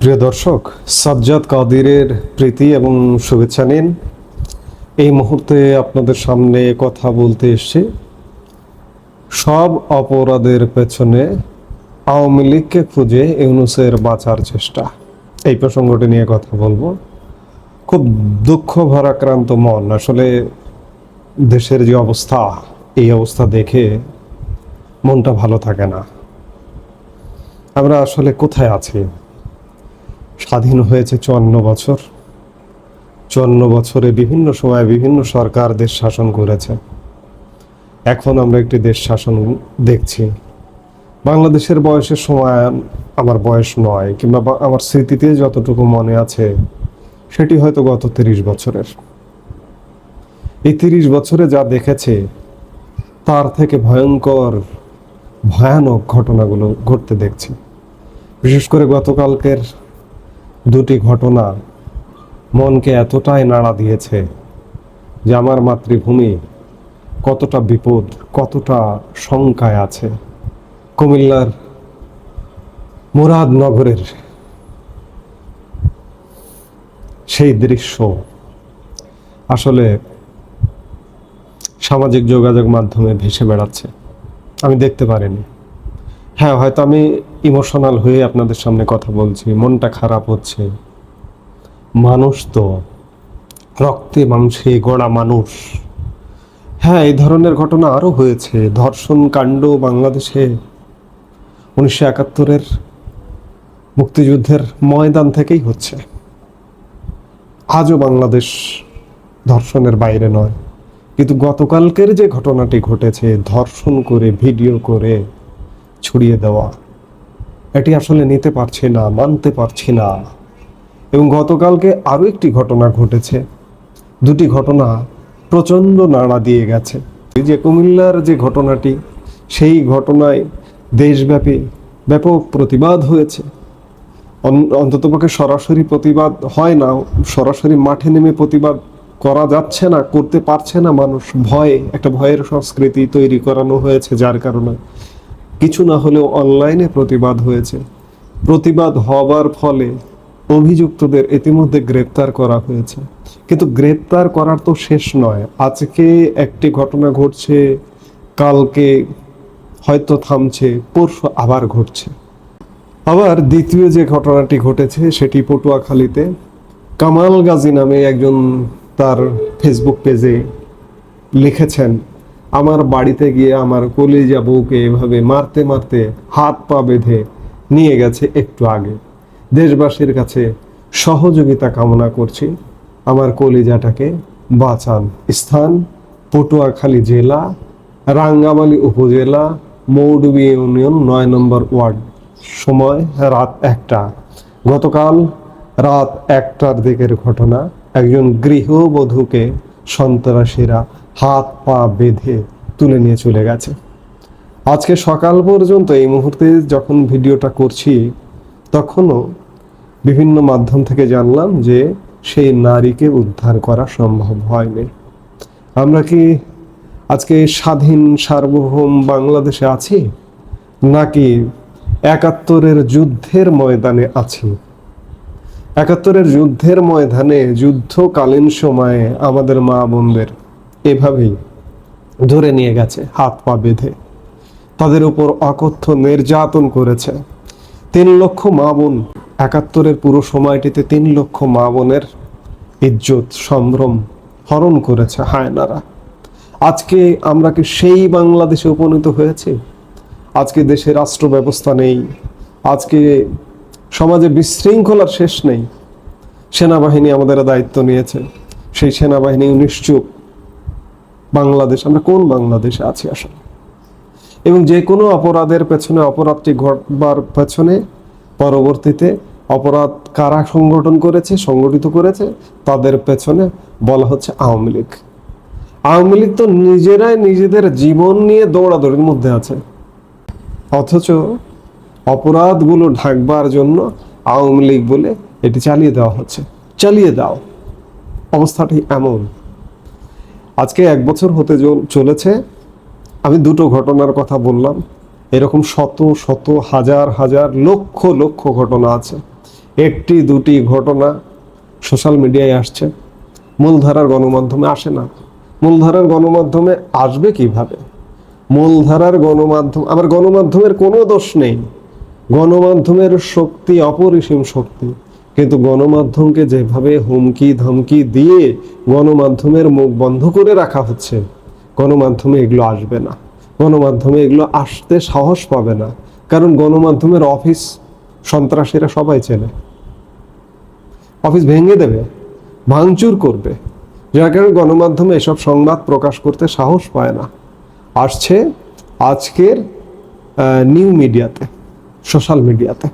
প্রিয় দর্শক, সাজ্জাদ কাদিরের প্রীতি এবং শুভেচ্ছা নিন। এই মুহূর্তে আপনাদের সামনে কথা বলতে এসেছি। সব অপরাধের পেছনে আওয়ামী লীগকে খুঁজে ইউনুসের বাঁচার চেষ্টা। এই প্রসঙ্গটি নিয়ে কথা বলব। খুব দুঃখ ভারাক্রান্ত মন। আসলে দেশের যে অবস্থা, এই অবস্থা দেখে মনটা ভালো থাকে না। আমরা আসলে কোথায় আছি? স্বাধীন হয়েছে চুয়ান্ন বছর। চুয়ান্ন বছরে বিভিন্ন সময়ে বিভিন্ন সরকার দেশ শাসন করেছে। এখন আমরা একটি দেশ শাসন দেখছি। বাংলাদেশের বয়সের সময় আমার বয়স নয়, কিংবা আমার স্মৃতিতে যতটুকু মনে আছে, সেটি হয়তো গত তিরিশ বছরের। এই তিরিশ বছরে যা দেখেছে, তার থেকে ভয়ঙ্কর, ভয়ানক ঘটনাগুলো ঘটতে দেখছি। বিশেষ করে গতকালকের দুটি ঘটনা মনকে এতটাই নাড়া দিয়েছে যে আমার মাতৃভূমি কতটা বিপদ, কতটা শঙ্কায় আছে। কুমিল্লার মুরাদনগরের সেই দৃশ্য। আসলে সামাজিক যোগাযোগ মাধ্যমে ভেসে বেড়াচ্ছে। আমি দেখতে পারিনি। হ্যাঁ হয়তো আমি ইমোশনাল হয়ে আপনাদের সামনে কথা বলছি। মনটা খারাপ হচ্ছে। মানুষ তো, রক্তে মাংসে গড়া মানুষ। হ্যাঁ এই ধরনের ঘটনা আরও হয়েছে। ধর্ষণ কাণ্ড বাংলাদেশে উনিশশো একাত্তরের মুক্তিযুদ্ধের ময়দান থেকেই হচ্ছে। আজও বাংলাদেশ ধর্ষণের বাইরে নয়। কিন্তু গতকালকের যে ঘটনাটি ঘটেছে, ধর্ষণ করে, ভিডিও করে ছড়িয়ে দেওয়া। এটি আসলে নিতে পারছি না, মানতে পারছি না। এবং গতকালকে আরও একটি ঘটনা ঘটেছে। দুটি ঘটনা প্রচণ্ড নাড়া দিয়ে গেছে। যে কুমিল্লার যে ঘটনাটি, সেই ঘটনায় দেশব্যাপী ব্যাপক প্রতিবাদ হয়েছে। অন- অন্ততপক্ষে সরাসরি প্রতিবাদ হয় না, সরাসরি মাঠে নেমে প্রতিবাদ করা যাচ্ছে না, করতে পারছে না মানুষ। ভয়ে, একটা ভয়ের সংস্কৃতি তৈরি করানো হয়েছে, যার কারণে কিছু না হলেও অনলাইনে প্রতিবাদ হয়েছে। প্রতিবাদ হবার ফলে অভিযুক্তদের ইতিমধ্যে গ্রেপ্তার করা হয়েছে। কিন্তু গ্রেপ্তার করার তো শেষ নয়। আজকে একটি ঘটনা ঘটছে, কালকে হয়তো থামছে, পরশু আবার ঘটছে। আবার দ্বিতীয় যে ঘটনাটি ঘটেছে সেটি পটুয়াখালীতে কামাল গাজী নামে একজন তার ফেসবুক পেজে লিখেছেন আমার বাড়িতে গিয়ে আমার কলিজা বউকে এভাবে মারতে মারতে হাত পা বেঁধে নিয়ে গেছে একটু আগে। দেশবাসীর কাছে সহযোগিতা কামনা করছি। আমার কলিজাটাকে বাঁচান। স্থান, পটুয়াখালী জেলা, রাঙ্গামালী উপজেলা মৌডুবি ইউনিয়ন নয় নম্বর ওয়ার্ড। সময় রাত একটা। গতকাল রাত একটার দিকের ঘটনা। একজন গৃহবধূকে সন্ত্রাসীরা হাত, পা বেঁধে তুলে নিয়ে চলে গেছে। আজকে সকাল পর্যন্ত এই মুহূর্তে যখন ভিডিওটা করছি, তখনও বিভিন্ন মাধ্যম থেকে জানলাম যে সেই নারীকে উদ্ধার করা সম্ভব হয়নি। আমরা কি আজকে স্বাধীন, সার্বভৌম বাংলাদেশে আছি, নাকি একাত্তরের যুদ্ধের ময়দানে আছি? একাত্তরের যুদ্ধের ময়দানে যুদ্ধকালীন সময়ে আমাদের মা বোনদের এভাবেই ধরে নিয়ে গেছে, হাত পা বেঁধে। তাদের উপর অকথ্য নির্যাতন করেছে। তিন লক্ষ মা বোন, একাত্তরের পুরো সময়টিতে তিন লক্ষ মা বোনের ইজ্জত, সম্ভ্রম হরণ করেছে হায়নারা। আজকে আমরা কি সেই বাংলাদেশে উপনীত হয়েছে? আজকে দেশে রাষ্ট্র ব্যবস্থা নেই। আজকে সমাজে বিশৃঙ্খলার শেষ নেই। সেনাবাহিনী আমাদের দায়িত্ব নিয়েছে। সেই সেনাবাহিনী নিশ্চুপ। বাংলাদেশ, আমরা কোন বাংলাদেশে আছি আসলে? এবং যে কোনো অপরাধের পেছনে, অপরাধটি ঘটবার পেছনে পরবর্তীতে অপরাধ কারা সংগঠন করেছে, সংগঠিত করেছে, তাদের পেছনে বলা হচ্ছে আওয়ামী লীগ। আওয়ামী লীগ তো নিজেরাই নিজেদের জীবন নিয়ে দৌড়াদৌড়ির মধ্যে আছে। অথচ অপরাধগুলো ঢাকবার জন্য আওয়ামী লীগ বলে এটি চালিয়ে দেওয়া হচ্ছে। চালিয়ে দাও। অবস্থাটি এমন। আজকে এক বছর হতে চলেছে, আমি দুটো ঘটনার কথা বললাম। এরকম শত শত, হাজার হাজার, লক্ষ লক্ষ ঘটনা আছে। একটি, দুটি ঘটনা সোশ্যাল মিডিয়ায় আসছে। মূলধারার গণমাধ্যমে আসে না। মূলধারার গণমাধ্যমে আসবে কীভাবে? মূলধারার গণমাধ্যম আবার গণমাধ্যমের কোনো দোষ নেই। গণমাধ্যমের শক্তি, অপরিসীম শক্তি। কিন্তু গণমাধ্যমকে যেভাবে হুমকি, ধমকি দিয়ে গণমাধ্যমের মুখ বন্ধ করে রাখা হচ্ছে, গণমাধ্যমে এগুলো আসবে না। গণমাধ্যমে এগুলো আসতে সাহস পাবে না, কারণ গণমাধ্যমের অফিস সন্ত্রাসীরা সবাই চেনে। অফিস ভেঙে দেবে, ভাঙচুর করবে, যার কারণে গণমাধ্যমে এসব সংবাদ প্রকাশ করতে সাহস পায় না। আসছে আজকের নিউ মিডিয়াতে, সোশ্যাল মিডিয়াতে।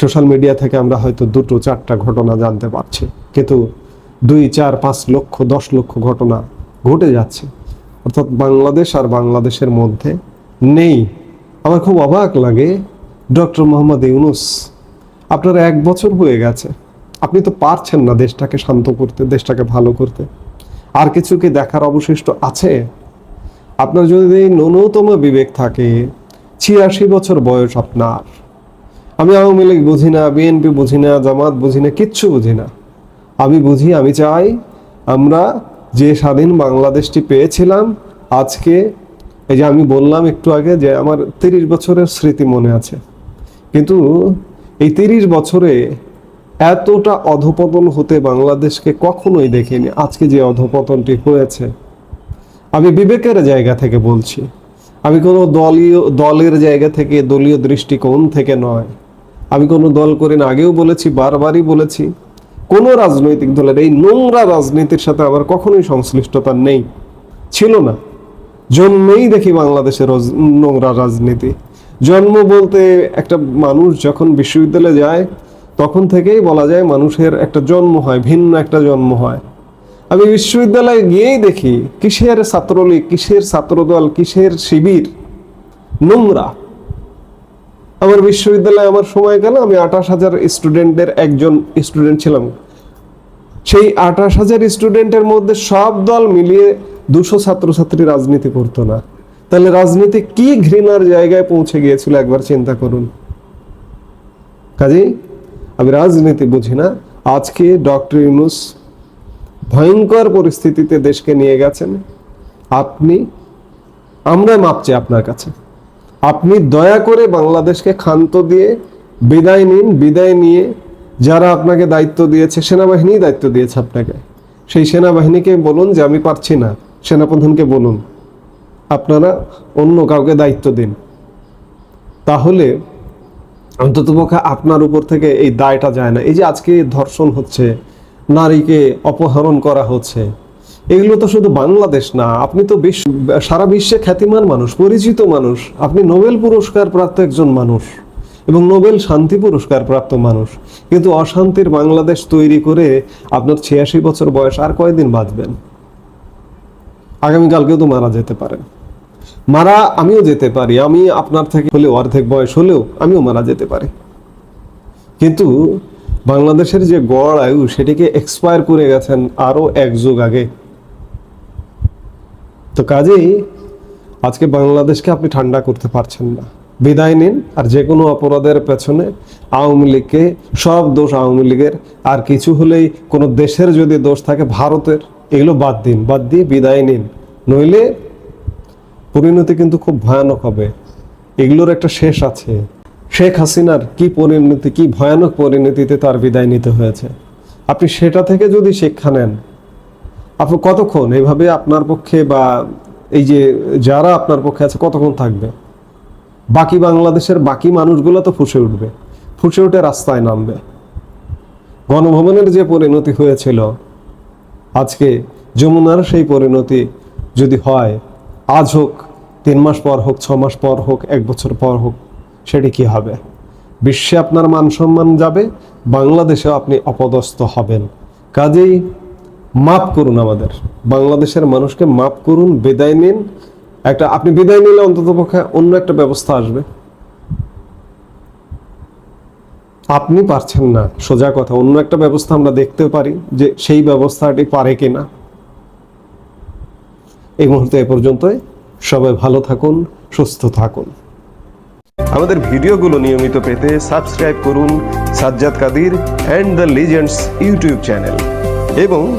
সোশ্যাল মিডিয়া থেকে আমরা হয়তো দুটো, চারটা ঘটনা জানতে পারছি। কিন্তু দুই, চার, পাঁচ লক্ষ, দশ লক্ষ ঘটনা ঘটে যাচ্ছে। অর্থাৎ বাংলাদেশ আর বাংলাদেশের মধ্যে নেই। আমার খুব অবাক লাগে, ডক্টর মোহাম্মদ ইউনুস, আপনার এক বছর হয়ে গেছে। আপনি তো পারছেন না দেশটাকে শান্ত করতে, দেশটাকে ভালো করতে। আর কিছু কি দেখার অবশিষ্ট আছে? আপনার যদি ন্যূনতম বিবেক থাকে, ছিয়াশি বছর বয়স আপনার। আমি আওয়ামী লীগ বুঝি না, বিএনপি বুঝি না, জামাত বুঝি না, কিচ্ছু বুঝি না। আমি বুঝি, আমি চাই আমরা যে স্বাধীন বাংলাদেশটি পেয়েছিলাম, আজকে এই যে আমি বললাম একটু আগে যে আমার তিরিশ বছরের স্মৃতি মনে আছে। কিন্তু এই তিরিশ বছরে এতটা অধপতন হতে বাংলাদেশকে কখনোই দেখিনি, আজকে যে অধপতনটি হয়েছে। আমি বিবেকের জায়গা থেকে বলছি। আমি কোনো দলীয়, দলের জায়গা থেকে দলীয় দৃষ্টিকোণ থেকে নয়। আমি কোনো দল করি না, আগেও বলেছি, বারবারই বলেছি, কোনো রাজনৈতিক দলের এই নোংরা রাজনীতির সাথে আমার কখনোই সংশ্লিষ্টতা নেই, ছিল না। জন্মেই দেখি বাংলাদেশের নোংরা রাজনীতি। জন্ম বলতে একটা মানুষ যখন বিশ্ববিদ্যালয়ে যায়, তখন থেকেই বলা যায় মানুষের একটা জন্ম হয়, ভিন্ন একটা জন্ম হয়। আমি বিশ্ববিদ্যালয়ে গিয়েই দেখি, কিসের ছাত্রলীগ, কিসের ছাত্রদল, কিসের শিবির? নোংরা। আমার বিশ্ববিদ্যালয়ে আমার সময় গেল, আমি আঠাশ হাজার স্টুডেন্টের একজন স্টুডেন্ট ছিলাম। সেই আঠাশ হাজার স্টুডেন্টের মধ্যে সব দল মিলিয়ে দুশো ছাত্রছাত্রী রাজনীতি করতো না। তাহলে রাজনীতি কি ঘৃণার জায়গায় পৌঁছে গিয়েছিল একবার চিন্তা করুন। কাজেই আমি রাজনীতি বুঝি না। আজকে ডক্টর ইউনুস ভয়ঙ্কর পরিস্থিতিতে দেশকে নিয়ে গেছেন। আপনি আমরা মাপছি আপনার কাছে। আপনি দয়া করে বাংলাদেশকে ক্ষান্ত দিয়ে বিদায় নিন, বিদায় নিয়ে যারা আপনাকে দায়িত্ব দিয়েছে, সেনাবাহিনী দায়িত্ব দিয়েছে আপনাকে। সেই সেনাবাহিনীকে বলুন যে আমি পারছি না, সেনাপ্রধানকে বলুন, আপনারা অন্য কাউকে দায়িত্ব দিন। তাহলে অন্ততপক্ষে আপনার উপর থেকে এই দায়টা যায় না। এই যে আজকে ধর্ষণ হচ্ছে, নারীকে অপহরণ করা হচ্ছে এগুলো তো শুধু বাংলাদেশ না, আপনি তো বিশ্ব সারা বিশ্বে খ্যাতিমান মানুষ, পরিচিত মানুষ, আপনি নোবেল পুরস্কার প্রাপ্ত একজন মানুষ এবং নোবেল শান্তি পুরস্কার প্রাপ্ত মানুষ, কিন্তু অশান্তির বাংলাদেশ তৈরি করে আপনার ছিয়াশি বছর বয়স আর কয়দিন বাঁচবেন? আগামীকালকেও তো মারা যেতে পারেন মারা আমিও যেতে পারি, আমি আপনার থেকে হলেও অর্ধেক বয়স হলেও আমিও মারা যেতে পারি। কিন্তু বাংলাদেশের যে গড় আয়ু, সেটিকে এক্সপায়ার করে গেছেন আরও এক যুগ আগে। তো কাজেই আজকে বাংলাদেশকে আপনি ঠান্ডা করতে পারছেন না। বিদায় নিন, আর যে কোনো অপরাধের পেছনে আওয়ামী লীগকে, সব দোষ আওয়ামী লীগের, আর কিছু হলেই কোনো দেশের যদি দোষ থাকে, ভারতের, এগুলো বাদ দিন, বাদ দিয়ে বিদায় নিন। নইলে পরিণতি কিন্তু খুব ভয়ানক হবে। এগুলোর একটা শেষ আছে। শেখ হাসিনার কি পরিণতি, কি ভয়ানক পরিণতিতে তার বিদায় নিতে হয়েছে? আপনি সেটা থেকে যদি শিক্ষা নেন আপনি কতক্ষণ এইভাবে আপনার পক্ষে বা এই যে যারা আপনার পক্ষে আছে, কতক্ষণ থাকবে? বাকি বাংলাদেশের বাকি মানুষগুলো তো ফুসে উঠবে, ফুসে উঠে রাস্তায় নামবে। গণভবনের যে পরিণতি হয়েছিল, আজকে যমুনার সেই পরিণতি যদি হয়, আজ হোক, তিন মাস পর হোক, ছ মাস পর হোক, এক বছর পর হোক, সেটি কি হবে? বিশ্বে আপনার মান সম্মান যাবে, বাংলাদেশেও আপনি অপদস্থ হবেন। কাজেই মাপ করুন আমাদের। বাংলাদেশের মানুষকে মাপ করুন, বিদায় নিন। একটা, আপনি বিদায় নিলে অন্তত পক্ষে অন্য একটা ব্যবস্থা আসবে। আপনি পারছেন না, সোজা কথা, অন্য একটা ব্যবস্থা আমরা দেখতে পারি যে সেই ব্যবস্থাটি পারে কিনা। এই মুহূর্তে এ পর্যন্তই। সবাই ভালো থাকুন, সুস্থ থাকুন। আমাদের ভিডিওগুলো নিয়মিত পেতে সাবস্ক্রাইব করুন Sajjad Kadir and the legends YouTube channel. এবং